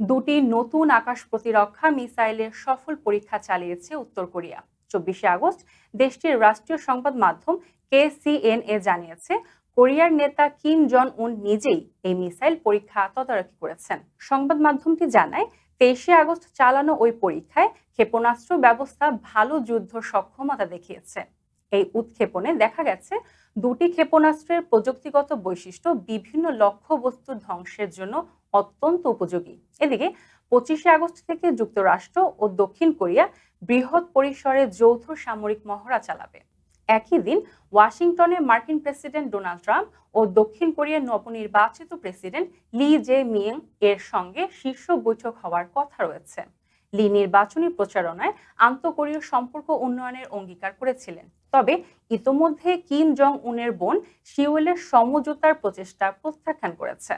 দুটি নতুন আকাশ প্রতিরক্ষা মিসাইলের সফল পরীক্ষা চালিয়েছে উত্তর কোরিয়া। চব্বিশে আগস্ট দেশটির রাষ্ট্রীয় সংবাদ মাধ্যম কেসিএনএ জানিয়েছে, কোরিয়ার নেতা কিম জন উন নিজেই এই মিসাইল পরীক্ষা তদারকি করেছেন। সংবাদ মাধ্যমটি জানায়, তেইশে আগস্ট চালানো ওই পরীক্ষায় ক্ষেপণাস্ত্র ব্যবস্থা ভালো যুদ্ধ সক্ষমতা দেখিয়েছে। এই উৎক্ষেপণে দেখা গেছে দুটি ক্ষেপণাস্ত্রের প্রযুক্তিগত বৈশিষ্ট্য বিভিন্ন লক্ষ্যবস্তু ধ্বংসের জন্য অত্যন্ত উপযোগী। এদিকে পঁচিশে আগস্ট থেকে যুক্তরাষ্ট্র ও দক্ষিণ কোরিয়া বৃহৎ পরিসরে যৌথ সামরিক মহড়া চালাবে। একই দিন ওয়াশিংটনে মার্কিন প্রেসিডেন্ট ডোনাল্ড ট্রাম্প ও দক্ষিণ কোরিয়ার নবনির্বাচিত প্রেসিডেন্ট লি জে মিং এর সঙ্গে শীর্ষ বৈঠক হওয়ার কথা রয়েছে। লি নির্বাচনী প্রচারণায় আন্তঃকোরীয় সম্পর্ক উন্নয়নের অঙ্গীকার করেছিলেন। তবে ইতোমধ্যে কিম জং উনের বোন শিউলের সমঝোতার প্রচেষ্টা প্রত্যাখ্যান করেছে।